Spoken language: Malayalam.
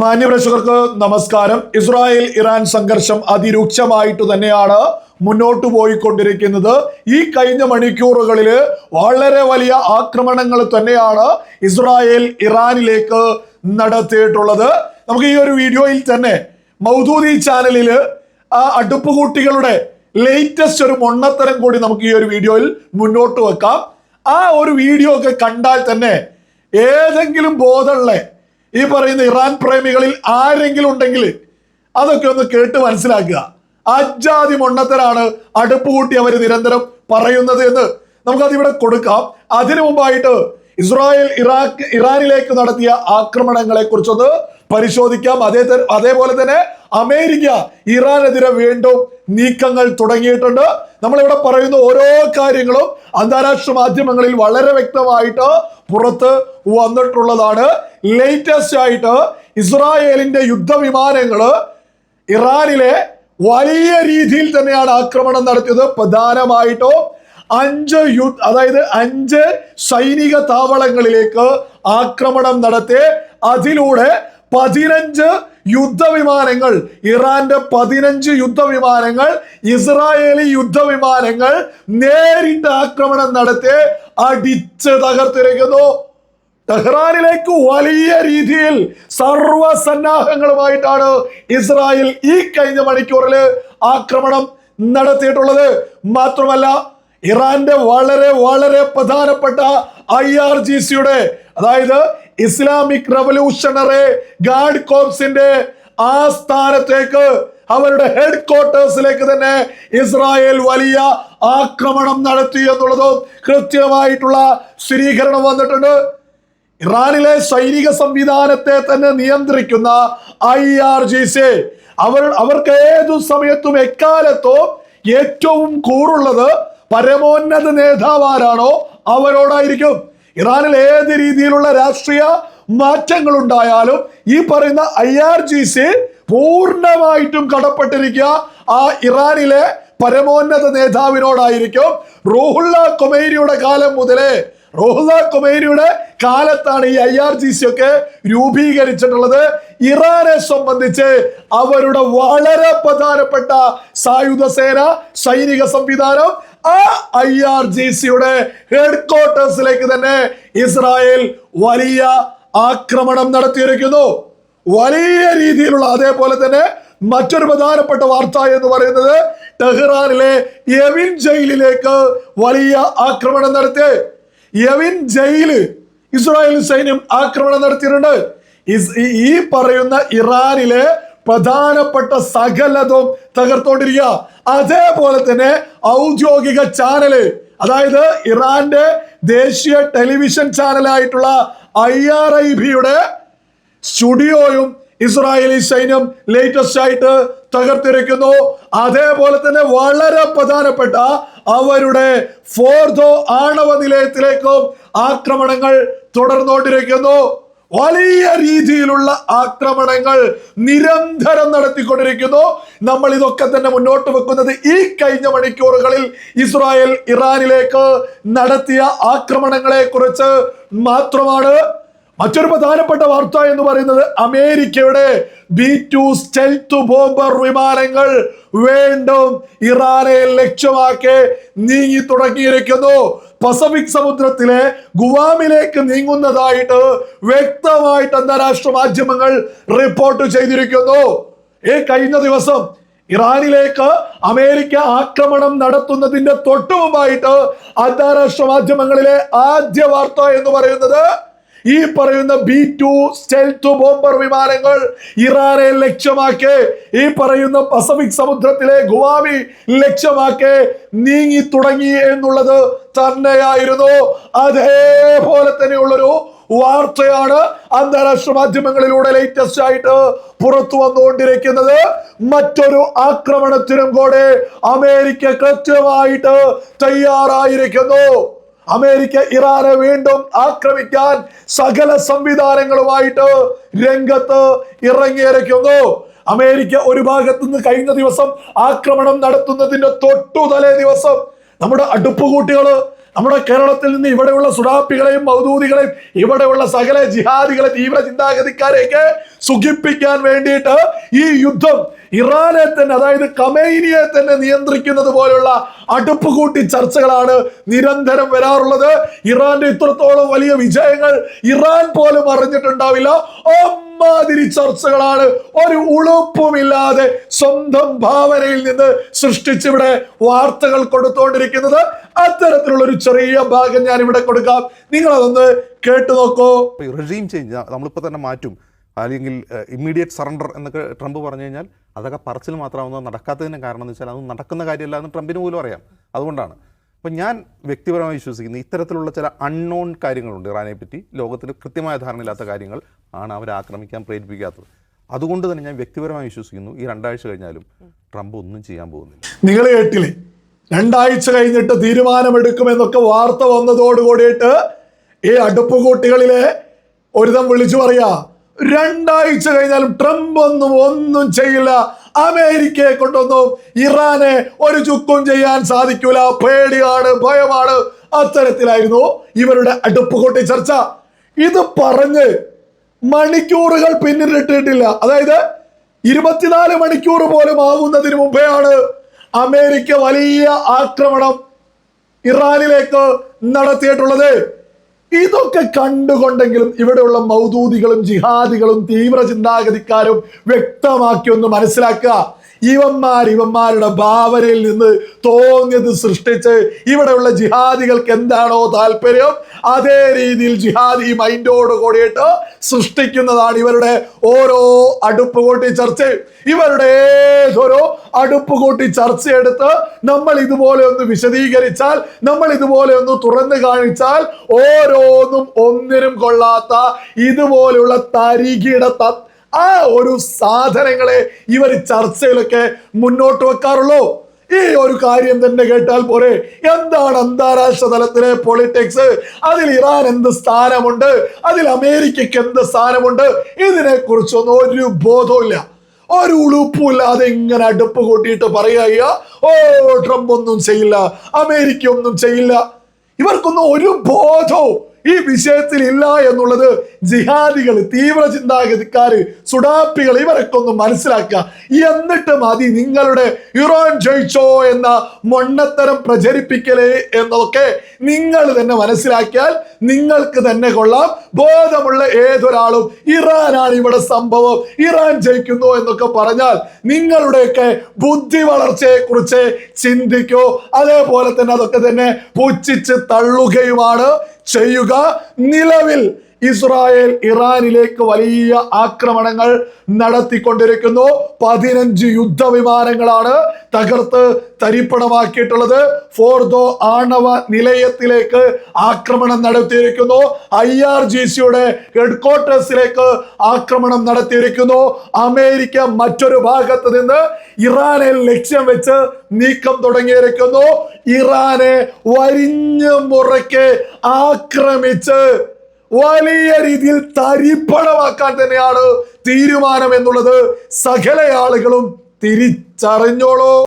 മാന്യപ്രേക്ഷകർക്ക് നമസ്കാരം. ഇസ്രായേൽ ഇറാൻ സംഘർഷം അതിരൂക്ഷമായിട്ട് തന്നെയാണ് മുന്നോട്ട് പോയിക്കൊണ്ടിരിക്കുന്നത്. ഈ കഴിഞ്ഞ മണിക്കൂറുകളിൽ വളരെ വലിയ ആക്രമണങ്ങൾ തന്നെയാണ് ഇസ്രായേൽ ഇറാനിലേക്ക് നടത്തിയിട്ടുള്ളത്. നമുക്ക് ഈ ഒരു വീഡിയോയിൽ തന്നെ മൗദൂദി ചാനലിൽ ആ അടുപ്പുകൂട്ടികളുടെ ലേറ്റസ്റ്റ് ഒരു മൊണ്ണത്തരം കൂടി നമുക്ക് ഈ ഒരു വീഡിയോയിൽ മുന്നോട്ട് വെക്കാം. ആ ഒരു വീഡിയോ ഒക്കെ കണ്ടാൽ തന്നെ ഏതെങ്കിലും ബോധമുള്ള ഈ പറയുന്ന ഇറാൻ പ്രേമികളിൽ ആരെങ്കിലും ഉണ്ടെങ്കിൽ അതൊക്കെ ഒന്ന് കേട്ട് മനസ്സിലാക്കുക. അജാതി മൊണ്ണത്തരാണ് അടുപ്പ് കൂട്ടി അവർ നിരന്തരം പറയുന്നത് എന്ന് നമുക്കത് ഇവിടെ കൊടുക്കാം. അതിനു മുമ്പായിട്ട് ഇസ്രായേൽ ഇറാഖ് ഇറാനിലേക്ക് നടത്തിയ ആക്രമണങ്ങളെ കുറിച്ചൊന്ന് പരിശോധിക്കാം. അതേ അതേപോലെ തന്നെ അമേരിക്ക ഇറാനെതിരെ വീണ്ടും നീക്കങ്ങൾ തുടങ്ങിയിട്ടുണ്ട്. നമ്മളിവിടെ പറയുന്ന ഓരോ കാര്യങ്ങളും അന്താരാഷ്ട്ര മാധ്യമങ്ങളിൽ വളരെ വ്യക്തമായിട്ട് പുറത്ത് വന്നിട്ടുള്ളതാണ്. ലേറ്റസ്റ്റ് ആയിട്ട് ഇസ്രായേലിന്റെ യുദ്ധവിമാനങ്ങൾ ഇറാനിലെ വലിയ രീതിയിൽ തന്നെയാണ് ആക്രമണം നടത്തിയത്. പ്രധാനമായിട്ടും അഞ്ച് യു അതായത് അഞ്ച് സൈനിക താവളങ്ങളിലേക്ക് ആക്രമണം നടത്തി. അതിലൂടെ പതിനഞ്ച് യുദ്ധവിമാനങ്ങൾ ഇറാന്റെ പതിനഞ്ച് യുദ്ധവിമാനങ്ങൾ ഇസ്രായേലി യുദ്ധവിമാനങ്ങൾ നേരിട്ട് ആക്രമണം നടത്തി അടിച്ച് തകർത്തിരിക്കുന്നു. ടെഹ്റാനിലേക്ക് വലിയ രീതിയിൽ സർവസന്നാഹങ്ങളുമായിട്ടാണ് ഇസ്രായേൽ ഈ കഴിഞ്ഞ മണിക്കൂറിൽ ആക്രമണം നടത്തിയിട്ടുള്ളത്. മാത്രമല്ല ഇറാന്റെ വളരെ വളരെ പ്രധാനപ്പെട്ട ഐ ആർ ജി സിയുടെ അതായത് ഇസ്ലാമിക് റവല്യൂഷണറി ഗാർഡ് കോപ്സിന്റെ സ്ഥാനത്തേക്ക് അവരുടെ ഹെഡ് ക്വാർട്ടേഴ്സിലേക്ക് തന്നെ ഇസ്രായേൽ വലിയ ആക്രമണം നടത്തി എന്നുള്ളതും കൃത്യമായിട്ടുള്ള സ്ഥിരീകരണം വന്നിട്ടുണ്ട്. ഇറാനിലെ സൈനിക സംവിധാനത്തെ തന്നെ നിയന്ത്രിക്കുന്ന ഐ ആർ ജി സി അവർ അവർക്ക് ഏതു സമയത്തും എക്കാലത്തും ഏറ്റവും കൂറുള്ളത് പരമോന്നത നേതാവാരാണോ അവരോടായിരിക്കും. ഇറാനിൽ ഏത് രീതിയിലുള്ള രാഷ്ട്രീയ മാറ്റങ്ങൾ ഉണ്ടായാലും ഈ പറയുന്ന ഐ ആർ ജി സി പൂർണമായിട്ടും കടപ്പെട്ടിരിക്കുക. ആ ഇറാനിലെ പരമോന്നത നേതാവിനോടായിരിക്കും. റോഹുല്ല കൊമേരിയുടെ കാലം മുതലേ റോഹുല്ല കുമേരിയുടെ കാലത്താണ് ഈ ഐ ആർ ജി സി ഒക്കെ രൂപീകരിച്ചിട്ടുള്ളത്. ഇറാനെ സംബന്ധിച്ച് അവരുടെ വളരെ പ്രധാനപ്പെട്ട സായുധ സേന സൈനിക സംവിധാനം ആ ഐ ആർ ജി സിയുടെ ഹെഡ് ക്വാർട്ടേഴ്സിലേക്ക് തന്നെ ഇസ്രായേൽ വലിയ ആക്രമണം നടത്തിയിരിക്കുന്നു. വലിയ രീതിയിലുള്ള അതേപോലെ തന്നെ മറ്റൊരു പ്രധാനപ്പെട്ട വാർത്ത എന്ന് പറയുന്നത് ടെഹ്റാനിലെ യവിൻ ജയിലിലേക്ക് വലിയ ആക്രമണം നടത്തി. യവിൻ ജയിൽ ഇസ്രായേൽ സൈന്യം ആക്രമണം നടത്തിയിട്ടുണ്ട്. ഈ പറയുന്ന ഇറാനിലെ പ്രധാനപ്പെട്ട സകലതും തകർത്തോണ്ടിരിക്കുക അതേപോലെ തന്നെ ഔദ്യോഗിക ചാനൽ അതായത് ഇറാന്റെ ദേശീയ ടെലിവിഷൻ ചാനലായിട്ടുള്ള ഐ ആർ ഐ ബിയുടെ സ്റ്റുഡിയോയും ഇസ്രായേലി സൈന്യം ലേറ്റസ്റ്റ് ആയിട്ട് തകർത്തിരിക്കുന്നു. അതേപോലെ തന്നെ വളരെ പ്രധാനപ്പെട്ട അവരുടെ ഫോർദോ ആണവ നിലയത്തിലേക്കും ആക്രമണങ്ങൾ തുടർന്നുകൊണ്ടിരിക്കുന്നു. വലിയ രീതിയിലുള്ള ആക്രമണങ്ങൾ നിരന്തരം നടത്തിക്കൊണ്ടിരിക്കുന്നു. നമ്മൾ ഇതൊക്കെ തന്നെ മുന്നോട്ട് വെക്കുന്നത് ഈ കഴിഞ്ഞ മണിക്കൂറുകളിൽ ഇസ്രായേൽ ഇറാനിലേക്ക് നടത്തിയ ആക്രമണങ്ങളെ കുറിച്ച് മാത്രമാണ് മറ്റൊരു പ്രധാനപ്പെട്ട വാർത്ത എന്ന് പറയുന്നത് അമേരിക്കയുടെ ബി ടു സ്റ്റെൽത്ത് ബോംബർ വിമാനങ്ങൾ വീണ്ടും ഇറാനെ ലക്ഷ്യമാക്കി നീങ്ങി തുടങ്ങിയിരിക്കുന്നു. പസഫിക് സമുദ്രത്തിലെ ഗുവാമിലേക്ക് നീങ്ങുന്നതായിട്ട് വ്യക്തമായിട്ട് അന്താരാഷ്ട്ര മാധ്യമങ്ങൾ റിപ്പോർട്ട് ചെയ്തിരിക്കുന്നു. ഈ കഴിഞ്ഞ ദിവസം ഇറാനിലേക്ക് അമേരിക്ക ആക്രമണം നടത്തുന്നതിന്റെ തൊട്ടുമുമ്പായിട്ട് അന്താരാഷ്ട്ര മാധ്യമങ്ങളിലെ ആദ്യ വാർത്ത എന്ന് പറയുന്നത് ഈ പറയുന്ന ബി ടു സ്റ്റെൽത്ത് ബോംബർ വിമാനങ്ങൾ ഇറാനെ ലക്ഷ്യമാക്കി ഈ പറയുന്ന പസഫിക് സമുദ്രത്തിലെ ഗുവാമി ലക്ഷ്യമാക്കി നീങ്ങി തുടങ്ങി എന്നുള്ളത് തന്നെയായിരുന്നു. അതേപോലെ തന്നെയുള്ളൊരു വാർത്തയാണ് അന്താരാഷ്ട്ര മാധ്യമങ്ങളിലൂടെ ലേറ്റസ്റ്റ് ആയിട്ട് പുറത്തു വന്നുകൊണ്ടിരിക്കുന്നത്. മറ്റൊരു ആക്രമണത്തിനും കൂടെ അമേരിക്ക കൃത്യമായിട്ട് തയ്യാറായിരിക്കുന്നു. അമേരിക്ക ഇറാനെ വീണ്ടും ആക്രമിക്കാൻ സകല സംവിധാനങ്ങളുമായിട്ട് രംഗത്ത് ഇറങ്ങിയിരക്കുന്നു. അമേരിക്ക ഒരു ഭാഗത്തു നിന്ന് കഴിഞ്ഞ ദിവസം ആക്രമണം നടത്തുന്നതിന്റെ തൊട്ടു തലേ ദിവസം നമ്മുടെ അടുപ്പുകൂട്ടികൾ നമ്മുടെ കേരളത്തിൽ നിന്ന് ഇവിടെയുള്ള സുഡാപ്പികളെയും മൗദൂദികളെയും ഇവിടെയുള്ള സകല ജിഹാദികളെ തീവ്ര ചിന്താഗതിക്കാരെയൊക്കെ സുഖിപ്പിക്കാൻ വേണ്ടിയിട്ട് ഈ യുദ്ധം ഇറാനെ തന്നെ അതായത് കമൈനിയെ തന്നെ നിയന്ത്രിക്കുന്നത് പോലുള്ള അടുപ്പ് കൂട്ടി ചർച്ചകളാണ് നിരന്തരം വരാറുള്ളത്. ഇറാന്റെ ഇത്രത്തോളം വലിയ വിജയങ്ങൾ ഇറാൻ പോലും അറിഞ്ഞിട്ടുണ്ടാവില്ല. അമ്മാതിരി ചർച്ചകളാണ് ഒരു ഉളുപ്പുമില്ലാതെ സ്വന്തം ഭാവനയിൽ നിന്ന് സൃഷ്ടിച്ചിവിടെ വാർത്തകൾ കൊടുത്തുകൊണ്ടിരിക്കുന്നത് അത്തരത്തിലുള്ള ഒരു ചെറിയ ഭാഗം ഞാൻ ഇവിടെ കൊടുക്കാം. നിങ്ങൾ അതൊന്ന് കേട്ടു നോക്കൂ. റെജീം ചേഞ്ച് നമ്മളിപ്പോൾ തന്നെ മാറ്റും. അല്ലെങ്കിൽ ഇമ്മീഡിയറ്റ് സറണ്ടർ എന്നൊക്കെ ട്രംപ് പറഞ്ഞു കഴിഞ്ഞാൽ അതൊക്കെ പറച്ചിൽ മാത്രമാവുന്നത് നടക്കാത്തതിന് കാരണം എന്ന് വെച്ചാൽ അത് നടക്കുന്ന കാര്യമല്ല എന്ന് ട്രംപിന് പോലും അറിയാം. അതുകൊണ്ടാണ്. അപ്പോൾ ഞാൻ വ്യക്തിപരമായി വിശ്വസിക്കുന്നത് ഇത്തരത്തിലുള്ള ചില അൺനോൺ കാര്യങ്ങളുണ്ട് ഇറാനെ പറ്റി. ലോകത്തിന് കൃത്യമായ ധാരണയില്ലാത്ത കാര്യങ്ങൾ ആണ് അവരെ ആക്രമിക്കാൻ പ്രേരിപ്പിക്കാത്തത്. അതുകൊണ്ട് തന്നെ ഞാൻ വ്യക്തിപരമായി വിശ്വസിക്കുന്നു. ഈ രണ്ടാഴ്ച കഴിഞ്ഞാലും ട്രംപ് ഒന്നും ചെയ്യാൻ പോകുന്നില്ല. നിങ്ങൾ കേട്ടില്ലേ രണ്ടാഴ്ച കഴിഞ്ഞിട്ട് തീരുമാനമെടുക്കുമെന്നൊക്കെ വാർത്ത വന്നതോടുകൂടിയിട്ട് ഈ അടുപ്പുകൂട്ടികളിലെ ഒരുതം വിളിച്ചു പറയാ രണ്ടാഴ്ച കഴിഞ്ഞാലും ട്രംപ് ഒന്നും ഒന്നും ചെയ്യില്ല. അമേരിക്കയെ കൊണ്ടൊന്നും ഇറാനെ ഒരു ചുക്കും ചെയ്യാൻ സാധിക്കൂല. പേടിയാണ് ഭയമാണ്. അത്തരത്തിലായിരുന്നു ഇവരുടെ അടുപ്പ് കൂട്ടി ചർച്ച. ഇത് പറഞ്ഞ് മണിക്കൂറുകൾ പിന്നിട്ടിട്ടില്ല. അതായത് ഇരുപത്തിനാല് മണിക്കൂർ പോലും ആകുന്നതിന് മുമ്പെയാണ് അമേരിക്ക വലിയ ആക്രമണം ഇറാനിലേക്ക് നടത്തിയിട്ടുള്ളത്. ഇതൊക്കെ കണ്ടുകൊണ്ടെങ്കിലും ഇവിടെയുള്ള മൗദൂദികളും ജിഹാദികളും തീവ്ര ചിന്താഗതിക്കാരും വ്യക്തമാക്കി ഒന്ന് മനസ്സിലാക്കുക. ഇവന്മാർ ഇവന്മാരുടെ ഭാവനയിൽ നിന്ന് തോന്നിയത് സൃഷ്ടിച്ച് ഇവിടെയുള്ള ജിഹാദികൾക്ക് എന്താണോ താല്പര്യം അതേ രീതിയിൽ ജിഹാദി മൈൻഡോട് കൂടിയിട്ട് സൃഷ്ടിക്കുന്നതാണ് ഇവരുടെ ഓരോ അടുപ്പ് കൂട്ടി ചർച്ച. ഇവരുടെ ഏതൊരു അടുപ്പ് കൂട്ടി ചർച്ചയെടുത്ത് നമ്മൾ ഇതുപോലെ ഒന്ന് വിശദീകരിച്ചാൽ നമ്മൾ ഇതുപോലെ ഒന്ന് തുറന്നു കാണിച്ചാൽ ഓരോന്നും ഒന്നിനും കൊള്ളാത്ത ഇതുപോലുള്ള തരികിട തത്വ ആ ഒരു സാധനങ്ങളെ ഇവർ ചർച്ചയിലൊക്കെ മുന്നോട്ട് വെക്കാറുള്ളൂ. ഈ ഒരു കാര്യം തന്നെ കേട്ടാൽ പോരെ. എന്താണ് അന്താരാഷ്ട്ര തലത്തിലെ പൊളിറ്റിക്സ് അതിൽ ഇറാൻ എന്ത് സ്ഥാനമുണ്ട്? അതിൽ അമേരിക്കയ്ക്ക് എന്ത് സ്ഥാനമുണ്ട്? ഇതിനെ കുറിച്ചൊന്നും ഒരു ബോധവുമില്ല. ഒരു ഉളുപ്പുമില്ലാതെ ഇങ്ങനെ അടുപ്പ് കൂട്ടിയിട്ട് പറയുക ഓ ട്രംപ് ഒന്നും ചെയ്യില്ല. അമേരിക്ക ഒന്നും ചെയ്യില്ല. ഇവർക്കൊന്നും ഒരു ബോധവും ഈ വിഷയത്തിൽ ഇല്ല എന്നുള്ളത് ജിഹാദികൾ തീവ്ര ചിന്താഗതിക്കാര് സുഡാപ്പികൾ ഇവരൊക്കെ ഒന്ന് മനസ്സിലാക്കുക. എന്നിട്ട് മതി നിങ്ങളുടെ ഇറാൻ ജയിച്ചോ എന്ന മൊണ്ണത്തരം പ്രചരിപ്പിക്കലേ എന്നൊക്കെ നിങ്ങൾ തന്നെ മനസ്സിലാക്കിയാൽ നിങ്ങൾക്ക് തന്നെ കൊള്ളാം. ബോധമുള്ള ഏതൊരാളും ഇറാനാണ് ഇവിടെ സംഭവം ഇറാൻ ജയിക്കുന്നു എന്നൊക്കെ പറഞ്ഞാൽ നിങ്ങളുടെയൊക്കെ ബുദ്ധി വളർച്ചയെ കുറിച്ച് ചിന്തിക്കൂ. അതേപോലെ തന്നെ അതൊക്കെ തന്നെ പുച്ഛിച്ച് തള്ളുകയുമാണ്. ചെയ്യുക നിലവിൽ. ഇസ്രായേൽ ഇറാനിലേക്ക് വലിയ ആക്രമണങ്ങൾ നടത്തിക്കൊണ്ടിരിക്കുന്നു. പതിനഞ്ച് യുദ്ധവിമാനങ്ങളാണ് തകർത്ത് തരിപ്പണമാക്കിയിട്ടുള്ളത്. ഫോർദോ ആണവ നിലയത്തിലേക്ക് ആക്രമണം നടത്തിയിരിക്കുന്നു. ഐ ആർ ജി സിയുടെ ഹെഡ്ക്വാർട്ടേഴ്സിലേക്ക് ആക്രമണം നടത്തിയിരിക്കുന്നു. അമേരിക്ക മറ്റൊരു ഭാഗത്ത് നിന്ന് ഇറാനെ ലക്ഷ്യം വെച്ച് നീക്കം തുടങ്ങിയിരിക്കുന്നു. ഇറാനെ വരിഞ്ഞു മുറയ്ക്ക് ആക്രമിച്ച് വലിയ രീതിയിൽ തരിപ്പണമാക്കാൻ തന്നെയാണ് തീരുമാനം എന്നുള്ളത് സകല ആളുകളും തിരിച്ചറിഞ്ഞോളൂ.